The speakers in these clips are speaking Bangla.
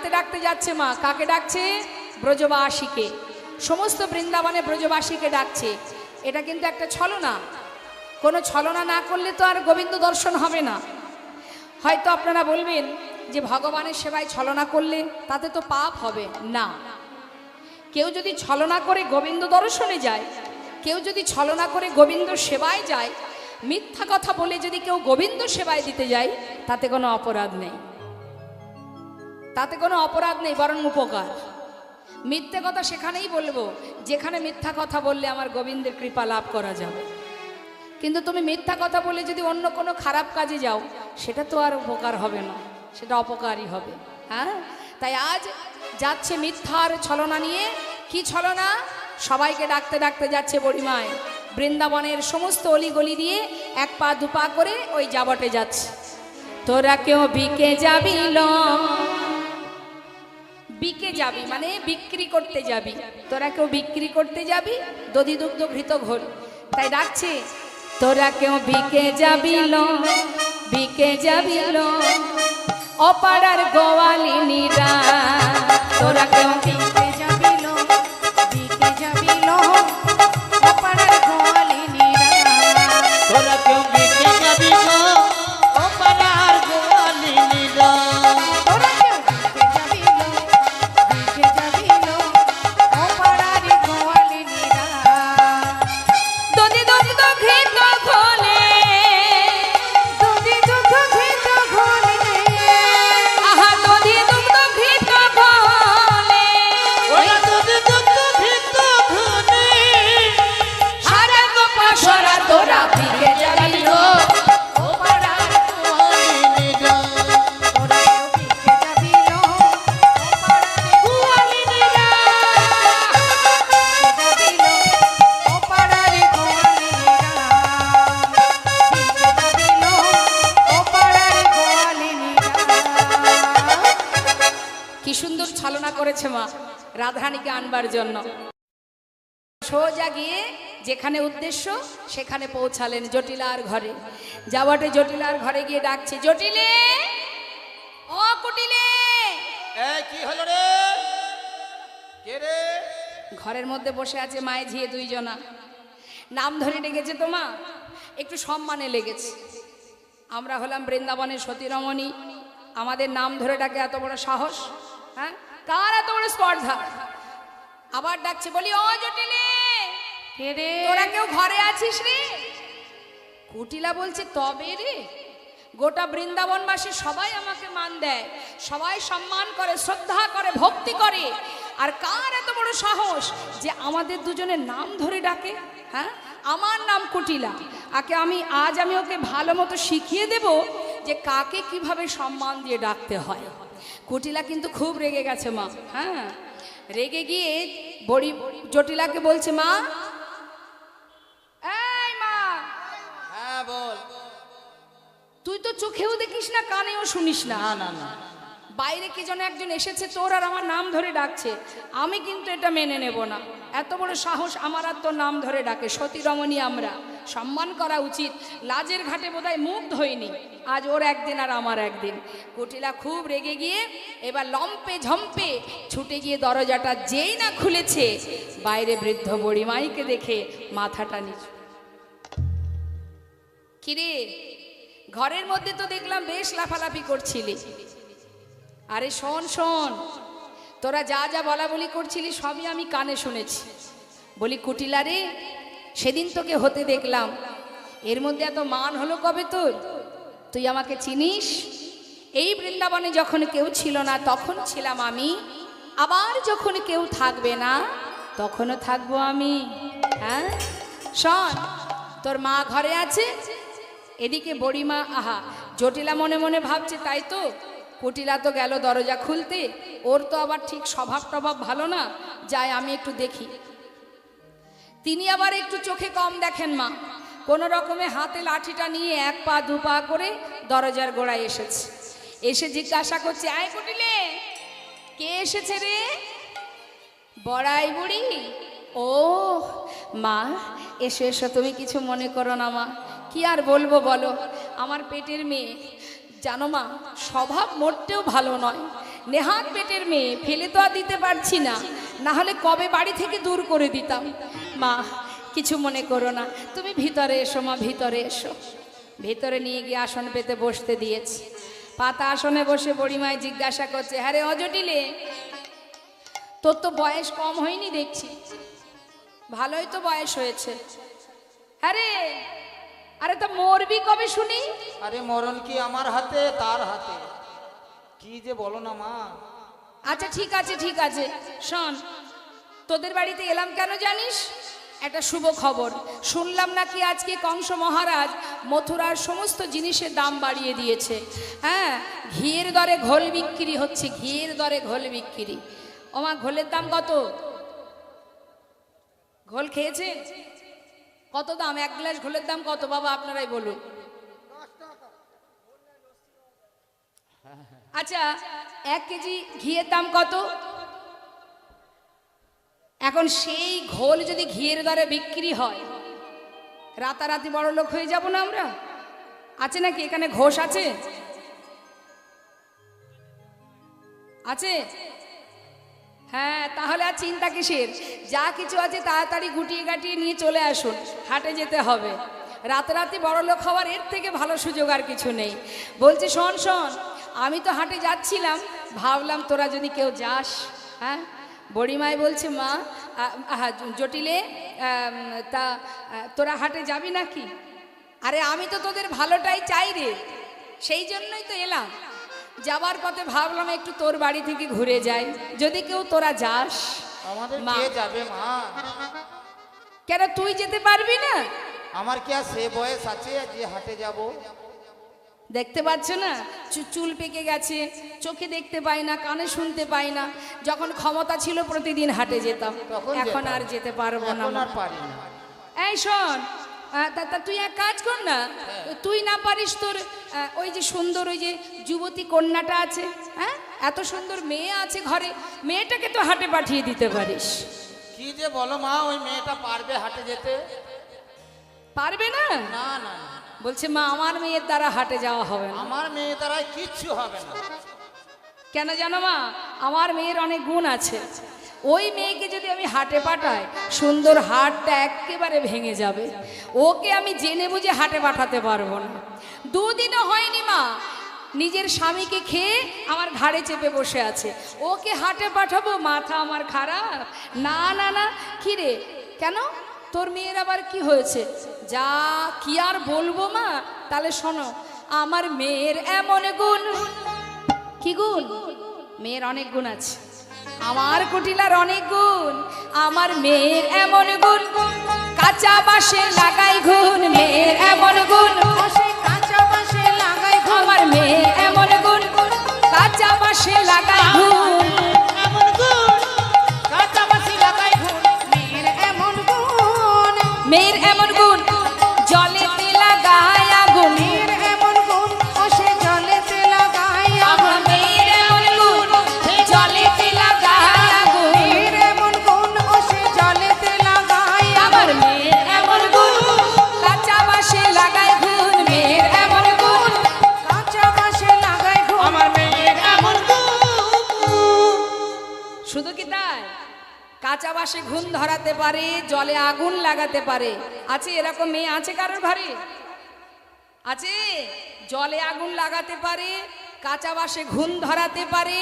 ডাকতে ডাকতে যাচ্ছে মা। কাকে ডাকছে? ব্রজবাসীকে। সমস্ত বৃন্দাবনে ব্রজবাসীকে ডাকছে। এটা কিন্তু একটা ছলনা। কোনো ছলনা না করলে তো আর গোবিন্দ দর্শন হবে না। হয়তো আপনারা বলবেন যে ভগবানের সেবায় ছলনা করলে তাতে তো পাপ হবে। না। কেউ যদি ছলনা করে গোবিন্দ দর্শনে যায়, কেউ যদি ছলনা করে গোবিন্দ সেবায় যায়, মিথ্যা কথা বলে যদি কেউ গোবিন্দ সেবায় দিতে যায়, তাতে কোনো অপরাধ নেই। তাতে কোনো অপরাধ নেই, বরং উপকার। মিথ্যে কথা সেখানেই বলব, যেখানে মিথ্যা কথা বললে আমার গোবিন্দের কৃপা লাভ করা যাবে। কিন্তু তুমি মিথ্যা কথা বলে যদি অন্য কোনো খারাপ কাজে যাও, সেটা তো আর উপকার হবে না, সেটা অপকারই হবে হ্যাঁ? তাই আজ যাচ্ছে মিথ্যার ছলনা নিয়ে। কি ছলনা? সবাইকে ডাকতে ডাকতে যাচ্ছে বড়িমায়। বৃন্দাবনের সমস্ত অলিগলি দিয়ে এক পা দু পা করে ওই যাবটে যাচ্ছে। তোরা কেউ বিকে যাবি বিকে যাবি মানে বিক্রি করতে যাবি। তোরা কেউ বিক্রি করতে যাবি? দধি দুগ্ধ ভৃত ঘোল তাই ডাকছে, তোরা কেউ বিকে যাবি বিকে যাবি ল, অপাড়ার গোয়ালিনীরা। তোরা কেউ বিকে জন্য। সোজা গিয়ে যেখানে উদ্দেশ্য সেখানে পৌঁছালেন জটিলার ঘরে। যাওয়াটে জটিলার ঘরে গিয়ে ডাকছে জটিলে! ও কুটিলে! কি হলো রে? কে রে? ঘরের মধ্যে বসে আছে মায়ে ঝিয়ে দুইজনা। নাম ধরে ডেকেছে তো মা একটু সম্মানে লেগেছে। আমরা হলাম বৃন্দাবনের সতীরমণী। আমাদের নাম ধরে ডাকে এত বড় সাহস হ্যাঁ? কার এত বড় স্পর্ধা? আবার ডাকছে বলি ও জটিলে তোরা কেউ ঘরে আছিস রে? কুটিলা বলছে তবে রে গোটা বৃন্দাবনবাসী সবাই আমাকে মান দেয় সবাই সম্মান করে শ্রদ্ধা করে ভক্তি করে। আর কার এত বড় সাহস যে আমাদের দুজনের নাম ধরে ডাকে হ্যাঁ? আমার নাম কুটিলা। আকে আমি আজ আমি ওকে ভালো মতো শিখিয়ে দেব যে কাকে কীভাবে সম্মান দিয়ে ডাকতে হয়। কুটিলা কিন্তু খুব রেগে গেছে মা হ্যাঁ? রেগে গিয়ে বড়ি জটিলাকে বলছে মা। হ্যাঁ বল। তুই তো চোখেও দেখিস না কানেও শুনিস না না না। বাইরে কি যেন একজন এসেছে, তোর আর আমার নাম ধরে ডাকছে। আমি কিন্তু এটা মেনে নেব না। এত বড় সাহস আমার আর তোর নাম ধরে ডাকে। সতী রমণী আমরা, সম্মান করা উচিত। লাজের ঘাটে বোধহয় মুখ ধইনি আজ ওর একদিন আর আমার একদিন। কুটিলা খুব রেগে গিয়ে এবার লম্পে ঝম্পে ছুটে গিয়ে দরজাটা যেই না খুলেছে, বাইরে বৃদ্ধ বড়িমাইকে দেখে মাথাটা নিচু। কিরে, ঘরের মধ্যে তো দেখলাম বেশ লাফালাফি করছিলি। আরে শোন শোন। তোরা যা যা বলা বলি করছিলি, সবই আমি কানে শুনেছি। বলি, কুটিলা রে, সেদিন তোকে হতে দেখলাম। এর মধ্যে এত মান হলো কবে তোর? তুই আমাকে চিনিস? এই বৃন্দাবনে যখন কেউ ছিল না, তখন ছিলাম আমি। আবার যখন কেউ থাকবে না, তখনও থাকব আমি। হ্যাঁ? শোন, তোর মা ঘরে আছে? এদিকে বড়িমা, আহা, জটিলা মনে মনে ভাবছে, তাই তো? কুটিলা তো গেল দরজা খুলতে। ওর তো আবার ঠিক স্বভাব টভাব ভালো না। যায় আমি একটু দেখি। তিনি আবার একটু চোখে কম দেখেন মা। কোনো রকমে হাতে লাঠিটা নিয়ে এক পা, দু পা করে দরজার গোড়ায় এসেছে। এসে জিজ্ঞাসা করছে, আয় কুটিলে কে এসেছে রে? বড়াই বুড়ি। ও মা, এসো এসো, তুমি কিছু মনে করো না মা। কি আর বলব বলো, আমার পেটের মেয়ে। জানো মা, স্বভাব মোটেও ভালো নয়। নেহাত পেটের মেয়ে, ফেলে তো আর দিতে পারছি না। না হলে কবে বাড়ি থেকে দূর করে দিতাম। মা, কিছু মনে করো না, তুমি ভিতরে এসো মা, ভিতরে এসো। ভিতরে নিয়ে গিয়ে আসন পেতে বসতে দিয়েছি। পাতা আসনে বসে বড়িমায় জিজ্ঞাসা করছে হ্যাঁ রে, অজটিলে? তোর তো বয়স কম হয়নি দেখছি। ভালোই তো বয়স হয়েছে। আরে আরে তো মরবি কবে শুনি? আরে মরণ কি আমার হাতে তার হাতে? কি যে বলো না মা। আচ্ছা ঠিক আছে ঠিক আছে। শোন তোদের বাড়িতে এলাম কেন জানিস? একটা শুভ খবর। শুনলাম নাকি আজকে কংস মহারাজ মথুরার সমস্ত জিনিসের দাম বাড়িয়ে দিয়েছে। হ্যাঁ ঘিয়ের দরে ঘোল বিক্রি হচ্ছে ঘিয়ের দরে ঘোল বিক্রি। ওমা ঘোলের দাম কত? ঘোল খেয়েছে? কত দাম? এক গ্লাস ঘোলের দাম কত বাবা? আপনারাই বলুন। আচ্ছা এক কেজি ঘিয়ের দাম কত? এখন সেই ঘোল যদি ঘিয়ের দরে বিক্রি হয়, রাতারাতি বড় লোক হয়ে যাব না আমরা? আছে নাকি? এখানে ঘোষ আছে? আছে। হ্যাঁ তাহলে আর চিন্তা কিসের? যা কিছু আছে তাড়াতাড়ি গুটিয়ে গাটিয়ে নিয়ে চলে আসুন, হাটে যেতে হবে। রাতারাতি বড় লোক হওয়ার এর থেকে ভালো সুযোগ আর কিছু নেই। বলছি, শোন শোন, আমি তো হাটে যাচ্ছিলাম, ভাবলাম তোরা যদি কেউ যাস হ্যাঁ? বড়িমাই বলছে, মা জটিলে তা তোরা হাটে যাবি নাকি? আরে, আমি তো তোদের ভালোটাই চাই রে, সেই জন্যই তো এলাম। যাবার পথে ভাবলাম একটু তোর বাড়ি থেকে ঘুরে যাই। যদি কেউ তোরা যাস আমাদের মা। কে যাবে মা? কেন তুই যেতে পারবি না? আমার কি আর সে বয়স আছে যে হাটে যাব? দেখতে পাচ্ছ না? চুল পেকে গেছে চোখে দেখতে পাই না কানে শুনতে পাই না। যখন ক্ষমতা ছিল প্রতিদিন হাটে যেতাম এখন আর যেতে পারব না। এই শোন তা তা তুই এক কাজ কর না তুই না পারিস তোর ওই যে সুন্দর ওই যে যুবতী কন্যাটা আছে হ্যাঁ? এত সুন্দর মেয়ে আছে ঘরে মেয়েটাকে তো হাটে পাঠিয়ে দিতে পারিস। কি যে বলো মা ওই মেয়েটা পারবে হাটে যেতে? পারবে না? না না। বলছে মা আমার মেয়ের দ্বারা হাটে যাওয়া হবে না। আমার মেয়ে দ্বারাই কিচ্ছু হবে না। কেন জানো মা আমার মেয়ের অনেক গুণ আছে। ওই মেয়েকে যদি আমি হাটে পাঠাই, সুন্দর হাটটা একেবারে ভেঙে যাবে। ওকে আমি জেনে বুঝে হাটে পাঠাতে পারব না। দুদিনও হয়নি মা। নিজের স্বামীকে খেয়ে আমার ঘাড়ে চেপে বসে আছে। ওকে হাটে পাঠাবো? মাথা আমার খারাপ। না না না। কি রে? কেন? তোর মেয়ের আবার কি হয়েছে? যা, কি আর বলব মা? তাহলে শোনো, আমার মেয়ের এমন গুণ। কি গুণ? মেয়ের অনেক গুণ আছে। আমার কুটিলার অনেক গুণ আমার মেয়ের এমন গুণ। কাঁচা বাসে লাগাই গুণ। মেয়ের এমন গুণ কাঁচা বাসে লাগাই আমার মেয়ের এমন গুণ কাঁচা বাসে লাগাই গুণ। মেয়ের এমন জলে আগুন লাগাতে পারে। আছে এরকম মেয়ে আছে কারোর ঘরে? আছে? জলে আগুন লাগাতে পারে, কাঁচা বাসে ঘুম ধরাতে পারে,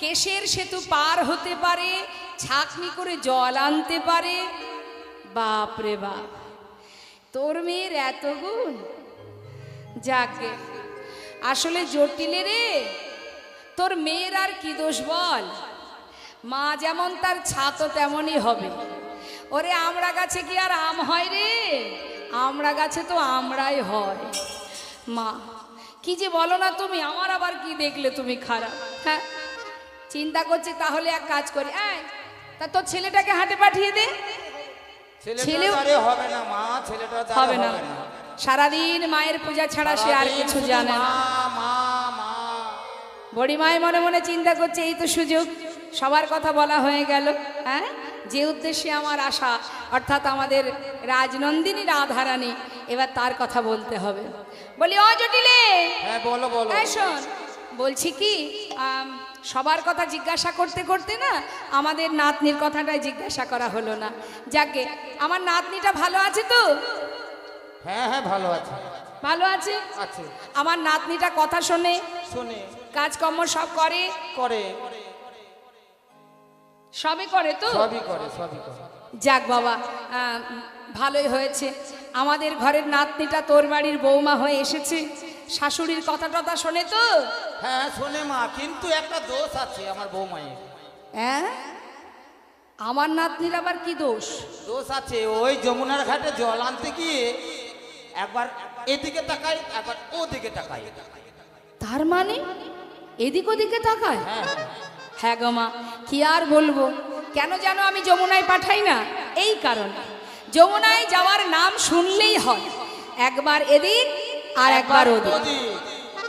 কেশের সেতু পার হতে পারে, ছাকনি করে জল আনতে পারে। বাপ রে বাপ, তোর মেয়ের এত গুণ? যাকে, আসলে জটিলে রে। তোর মেয়ের আর কি দোষ বল? মা যেমন তার ছাতো তেমনই হবে। ওরে আমড়া গাছে কি আর আম হয় রে? আমড়া গাছে তো আমড়াই হয়। মা কি যে বলো না তুমি আমার আবার কি দেখলে তুমি খারাপ? হ্যাঁ চিন্তা করছি তাহলে এক কাজ করি। এই তা তোর ছেলেটাকে হাটে পাঠিয়ে দে। ছেলেও- হবে না মা দ্বারে হবে না। সারাদিন মায়ের পূজা ছাড়া সে আর কিছু জানে না। বড়ি মায়ের মনে মনে চিন্তা করছে এই তো সুযোগ। সবার কথা বলা হয়ে গেল হ্যাঁ? যে উদ্দেশ্যে আমার আশা অর্থাৎ আমাদের রাজনন্দিনী রাধারানী এবার তার কথা বলতে হবে। বলি ও জটিলে হ্যাঁ বলো বলো শোন বলছি কি সবার কথা জিজ্ঞাসা করতে করতে না আমাদের নাতনির কথাটাই জিজ্ঞাসা করা হলো না। যাকে আমার নাতনিটা ভালো আছে তো? হ্যাঁ হ্যাঁ ভালো আছে। ভালো আছে? আছে। আমার নাতনিটা কথা শোনে শোনে। কাজকর্ম সব করে? করে। সবই করে তো? সবই করে সবই করে। যাক বাবা ভালোই হয়েছে। আমাদের ঘরের নাতনিটা তোর বাড়ির বৌমা হয়ে এসেছে। শাশুড়ির কথা টথা শোনে তো? হ্যাঁ শোনে মা কিন্তু একটা দোষ আছে আমার বৌমায়ের। হ্যাঁ আমার নাতনির আবার কি দোষ? দোষ আছে ওই যমুনার ঘাটে জল আনতে গিয়ে একবার এদিকে তাকাই একবার ওদিকে তাকাই। তার মানে? এদিক ওদিকে তাকায়? হ্যাঁ হ্যাঁ। হ্যাঁ গো মা কি আর বলব? কেন যেন আমি যমুনায় পাঠাই না? এই কারণে। যমুনায় যাওয়ার নাম শুনলেই হয়। একবার এদিক আর একবার ওদিক।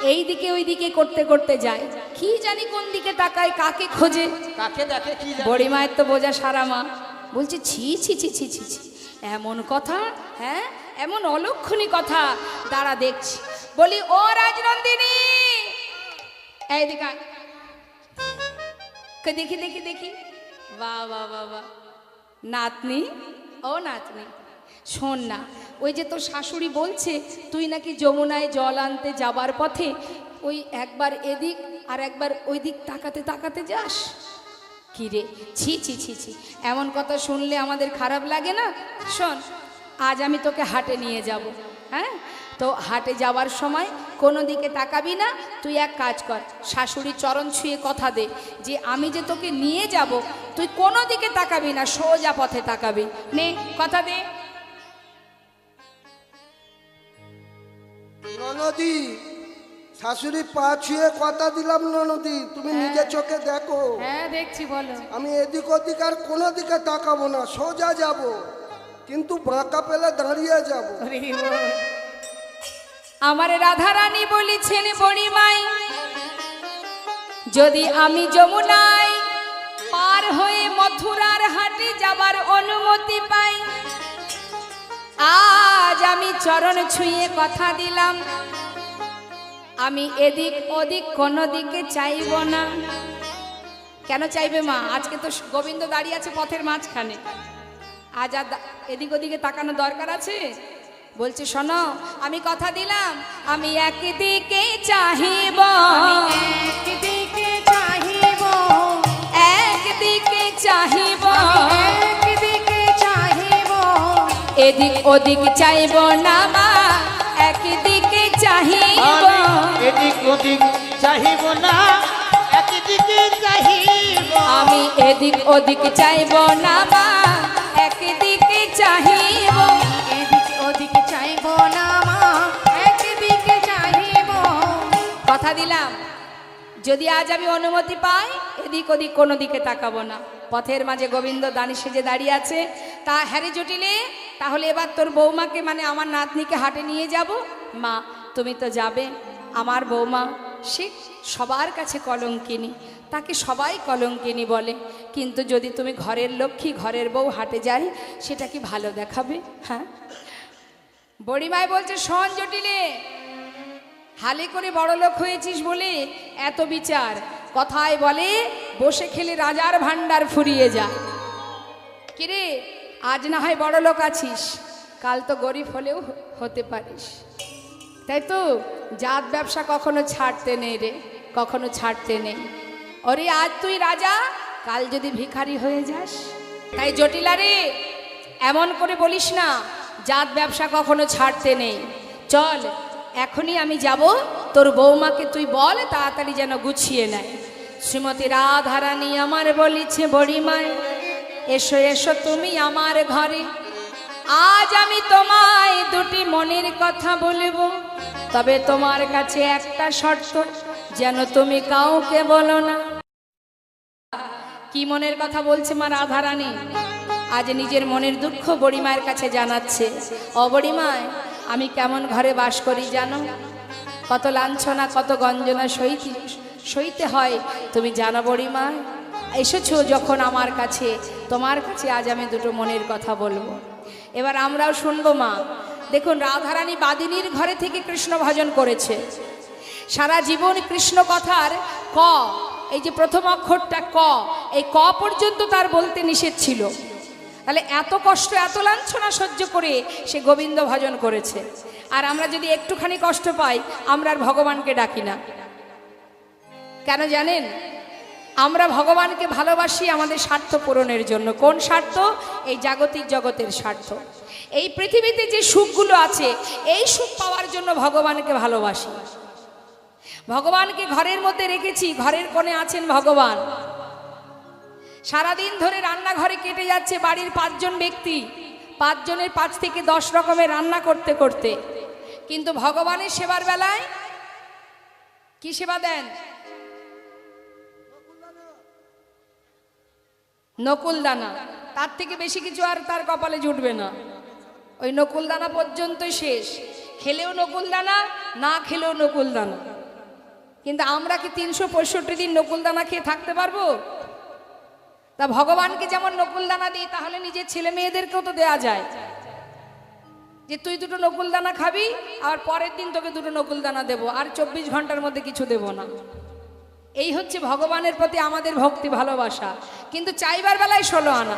এই দিকে ওই দিকে করতে করতে যায়। কি জানি কোন দিকে তাকায় কাকে খোঁজে? কাকে দেখে কি বড়ি মায়ের তো বোঝা সারা মা। বলছে ছি ছি ছি ছি ছি ছি। এমন কথা হ্যাঁ? এমন অলক্ষণী কথা। দাঁড়া দেখছি। বলি ও রাজনন্দিনী! এইদিকে। কে দেখি দেখি দেখি। বাহ বাহ বাহ বাহ নাতনি? ও নাতনি। শোন না ওই যে তোর শাশুড়ি বলছে তুই নাকি যমুনায় জল আনতে যাবার পথে ওই একবার এদিক আর একবার ওই দিক তাকাতে তাকাতে যাস? কি রে? ছি ছি ছি ছি। এমন কথা শুনলে আমাদের খারাপ লাগে না? শোন আজ আমি তোকে হাটে নিয়ে যাব হ্যাঁ? তো হাটে যাওয়ার সময় কোনো দিকে তাকাবি না তুই এক কাজ কর শাশুড়ি চরণ ছুঁয়ে কথা দে যে আমি যে তোকে নিয়ে যাব তুই কোনো দিকে তাকাবি না সোজা পথে তাকাবি। নে কথা দে। ননদি শাশুড়ি পা ছুঁয়ে কথা দিলাম ননদি তুমি নিজে চোখে দেখো। হ্যাঁ দেখছি বলো। আমি এদিক ওদিক আর কোনো দিকে তাকাবো না সোজা যাব কিন্তু বাঁকা পেলে দাঁড়িয়ে যাব। আমার রাধারানী বলেছেন বড়িমাই যদি আমি যমুনায় পার হয়ে মথুরার হাটে যাবার অনুমতি পাই, আজ আমি চরণ ছুঁয়ে কথা দিলাম। আমি এদিক ওদিক কোনো দিকে চাইব না। কেন চাইবে মা? আজকে তো গোবিন্দ দাঁড়িয়ে আছে পথের মাঝখানে। আজ আর এদিক ওদিকে তাকানো দরকার আছে? বলছে শোনো আমি কথা দিলাম আমি একদিকে চাহিব একদিকে চাহিব একদিকে চাহিব একদিকে চাহিব। এদিক ওদিক চাইব না মা একদিকে চাহিব। এদিক ওদিক চাহিব না একদিকে চাহিব। আমি এদিক ওদিক চাইব না মা কথা দিলাম। যদি আজ আমি অনুমতি পাই, এদিক ওদিক কোনো দিকে তাকাবো না। পথের মাঝে গোবিন্দ দানি সেজে দাঁড়িয়ে আছে। তা হ্যারে জটিলে, তাহলে এবার তোর বৌমাকে মানে আমার নাতনিকে হাটে নিয়ে যাব? মা, তুমি তো যাবে। আমার বৌমা, সে সবার কাছে কলঙ্কিনী। তাকে সবাই কলঙ্কিনী বলে। কিন্তু যদি তুমি ঘরের লক্ষ্মী, ঘরের বউ হাটে যাই, সেটা কি ভালো দেখাবে? হ্যাঁ? বড়িমাই বলছে, শোন জটিলে হালে করে বড় লোক হয়েছিস বলে এত বিচার। কথায় বলে, বসে খেলে রাজার ভান্ডার ফুরিয়ে যা কিরে, আজ না হয় বড় লোক আছিস? কাল তো গরিব হলেও হতে পারিস। তাই তো জাত ব্যবসা কখনো ছাড়তে নেই রে, কখনো ছাড়তে নেই। ওরে, আজ তুই রাজা, কাল যদি ভিখারি হয়ে যাস? তাই জটিলা রে, এমন করে বলিস না, জাত ব্যবসা কখনো ছাড়তে নেই। চল এখনই আমি যাব। তোর বৌমাকে তুই বল, তাড়াতাড়ি যেন গুছিয়ে নেয়। শ্রীমতী রাধারানী আমার বলিছে, বড়িমায়, এসো এসো তুমি আমার ঘরে। আজ আমি তোমায় দুটি মনের কথা বলব। তবে তোমার কাছে একটা শর্ত, যেন তুমি কাউকে বলো না। কি মনের কথা বলছে মা রাধারানী? আজ নিজের মনের দুঃখ বড়িমায়ের কাছে জানাচ্ছে। অবড়িমায় আমি কেমন ঘরে বাস করি জানো? কত লাঞ্ছনা, কত গঞ্জনা সইতে সইতে হয়, তুমি জানো বড়িমা? এসেছ যখন আমার কাছে, তোমার কাছে আজ আমি দুটো মনের কথা বলব। এবার আমরাও শুনব মা। দেখুন, রাধারানী বাদিনীর ঘরে থেকে কৃষ্ণ ভজন করেছে। সারা জীবন কৃষ্ণ কথার ক, এই যে প্রথম অক্ষরটা ক, এই ক পর্যন্ত তার বলতে নিষেধ ছিল। তাহলে এত কষ্ট, এত লাঞ্ছনা সহ্য করে সে গোবিন্দ ভজন করেছে। আর আমরা যদি একটুখানি কষ্ট পাই, আমরা আর ভগবানকে ডাকি না। কেন জানেন? আমরা ভগবানকে ভালোবাসি আমাদের স্বার্থ পূরণের জন্য। কোন স্বার্থ? এই জাগতিক জগতের স্বার্থ। এই পৃথিবীতে যে সুখগুলো আছে, এই সুখ পাওয়ার জন্য ভগবানকে ভালোবাসি। ভগবানকে ঘরের মধ্যে রেখেছি, ঘরের কোণে আছেন ভগবান। সারাদিন ধরে রান্নাঘরে কেটে যাচ্ছে বাড়ির পাঁচজন ব্যক্তি। পাঁচজনের পাঁচ থেকে দশ রকমের রান্না করতে করতে। কিন্তু ভগবানের সেবার বেলায় কি সেবা দেন? নকুল দানা তার থেকে বেশি কিছু আর তার কপালে জুটবে না। ওই নকুল দানা পর্যন্তই শেষ। খেলেও নকুল দানা না খেলেও নকুল দানা কিন্তু আমরা কি তিনশো পঁয়ষট্টি দিন নকুল দানা খেয়ে থাকতে পারব? তা ভগবানকে যেমন নকুল দানা দিই, তাহলে নিজের ছেলে মেয়েদেরকেও তো দেয়া যায়। যে তুই দুটো নকুল দানা খাবি, আর পরের দিন তোকে দুটো নকুল দানা দেবো, আর চব্বিশ ঘণ্টার মধ্যে কিছু দেবো না। এই হচ্ছে ভগবানের প্রতি আমাদের ভক্তি ভালোবাসা। কিন্তু চাইবার বেলায় ষোলো আনা।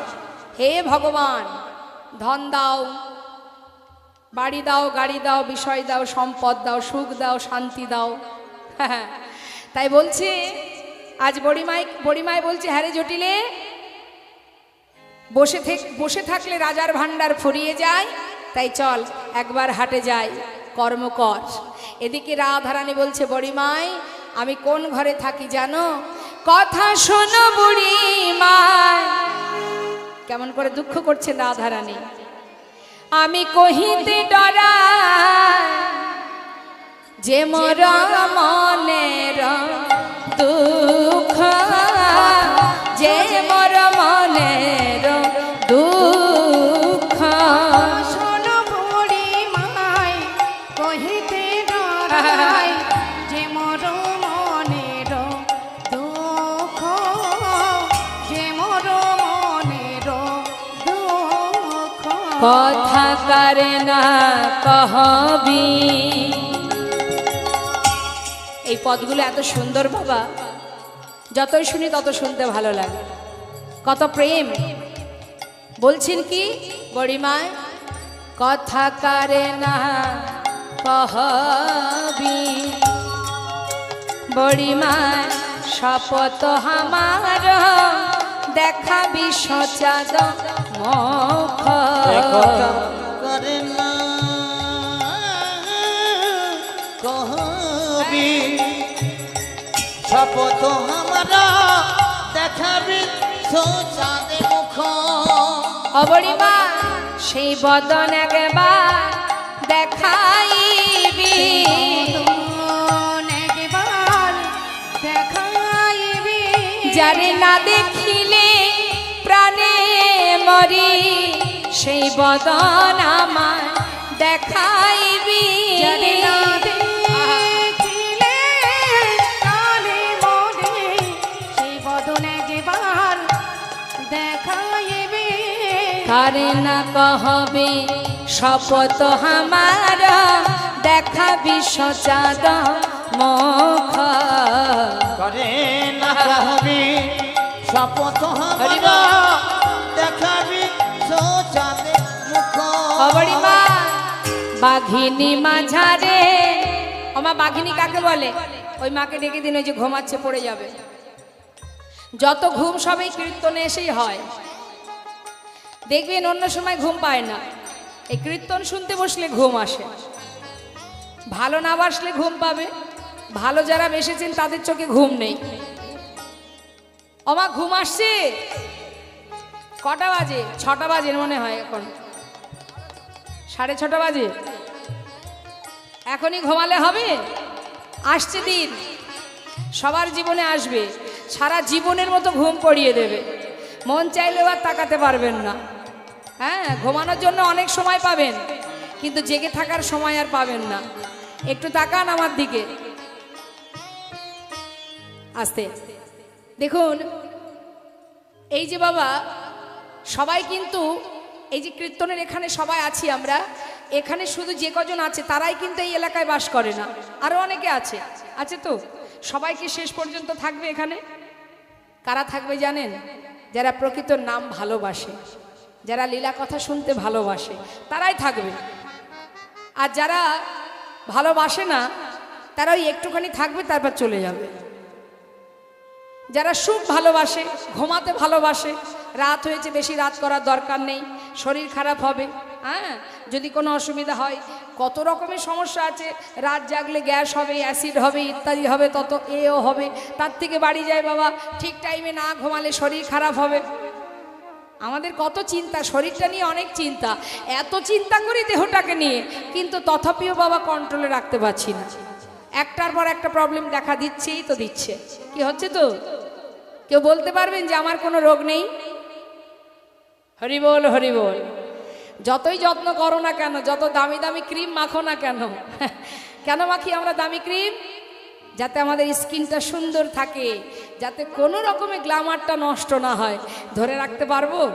হে ভগবান, ধন দাও, বাড়ি দাও, গাড়ি দাও, বিষয় দাও, সম্পদ দাও, সুখ দাও, শান্তি দাও। হ্যাঁ তাই বলছে, আজ বড়িমাই বড়িমাই বলছে হ্যারে জটিলে বসে বসে থাকলে রাজার ভাণ্ডার ফুরিয়ে যায়। তাই চল, একবার হাটে যাই, কর্ম কর। এদিকে রাধারানী বলছে, বড়িমাই, আমি কোন ঘরে থাকি জানো? কথা শোনো বুড়িমাই। কেমন করে দুঃখ করছে রাধারানী। আমি কহিতে ডরাই, যে মর মনের দুঃখ, যে মোর করে না কহবি এই পদগুলো এত সুন্দর বাবা। যতই শুনি তত শুনতে ভালো লাগে। কত প্রেম। বলছেন কি, বড়িমায়? কথা কারে না কহবি বড়িমায়, শপথ আমার। দেখাবি সচাদ মুখ করে না কহবি শপথ আমরা দেখাবি সোচাঁদে মুখ। অবরিমা সেই বদন একবার দেখাইবি। একবার দেখাইবি। যারে না দেখিলে প্রাণে মরি। সেই বদন আমার দেখাইবি। কারে না কহবে শপথ আমার দেখাবি সচাদ মুখ। করে না কহবি শপথ আমরা। বাঘিনী মাঝারে। আমার বাঘিনী কাকে বলে? ওই মাকে ডেকে দিন ওই যে ঘুমাচ্ছে পড়ে যাবে। যত ঘুম সবই কীর্তনে এসেই হয়। দেখবেন অন্য সময় ঘুম পায় না। এই কীর্তন শুনতে বসলে ঘুম আসে। ভালো না বাসলে ঘুম পাবে। ভালো যারা বেসেছেন তাদের চোখে ঘুম নেই। অমা ঘুম আসছে? কটা বাজে? ছটা বাজে মনে হয় এখন। সাড়ে ছটা বাজে। এখনই ঘুমালে হবে? আসছে দিন। সবার জীবনে আসবে। সারা জীবনের মতো ঘুম পড়িয়ে দেবে। মন চাইলেও আর তাকাতে পারবেন না। হ্যাঁ ঘুমানোর জন্য অনেক সময় পাবেন, কিন্তু জেগে থাকার সময় আর পাবেন না। একটু তাকান আমার দিকে। আস্তে। দেখুন, এই যে বাবা, সবাই কিন্তু এই যে কীর্তনের এখানে সবাই আছি আমরা, এখানে শুধু যে কজন আছে, তারাই কিন্তু এই এলাকায় বাস করে না। আরও অনেকে আছে। আছে তো? সবাই কি শেষ পর্যন্ত থাকবে এখানে? কারা থাকবে জানেন? যারা প্রকৃত নাম ভালোবাসে, যারা লীলা কথা শুনতে ভালোবাসে, তারাই থাকবে। আর যারা ভালোবাসে না তারা ওই একটুখানি থাকবে, তারপর চলে যাবে। যারা সুখ ভালোবাসে, ঘুমাতে ভালোবাসে রাত হয়েছে, বেশি রাত করার দরকার নেই, শরীর খারাপ হবে। হ্যাঁ যদি কোনো অসুবিধা হয়, কত রকমের সমস্যা আছে, রাত জাগলে গ্যাস হবে, অ্যাসিড হবে, ইত্যাদি হবে, তত এও হবে। তার থেকে বাড়ি যায় বাবা, ঠিক টাইমে না ঘুমালে শরীর খারাপ হবে। আমাদের কত চিন্তা, শরীরটা নিয়ে অনেক চিন্তা। এত চিন্তা করি দেহটাকে নিয়ে, কিন্তু তথাপিও বাবা কন্ট্রোলে রাখতে পারছি না। একটার পর একটা প্রবলেম দেখা দিচ্ছেই তো দিচ্ছে। কি হচ্ছে তো? কেউ বলতে পারবেন যে আমার কোনো রোগ নেই? হরি বল হরি বল। যতই যত্ন করো না কেন, যত দামি দামি ক্রিম মাখো না কেন কেন মাখি আমরা দামি ক্রিম? যাতে আমাদের স্কিনটা সুন্দর থাকে, যাতে কোনো রকমের গ্ল্যামারটা নষ্ট না হয়। ধরে রাখতে পারব?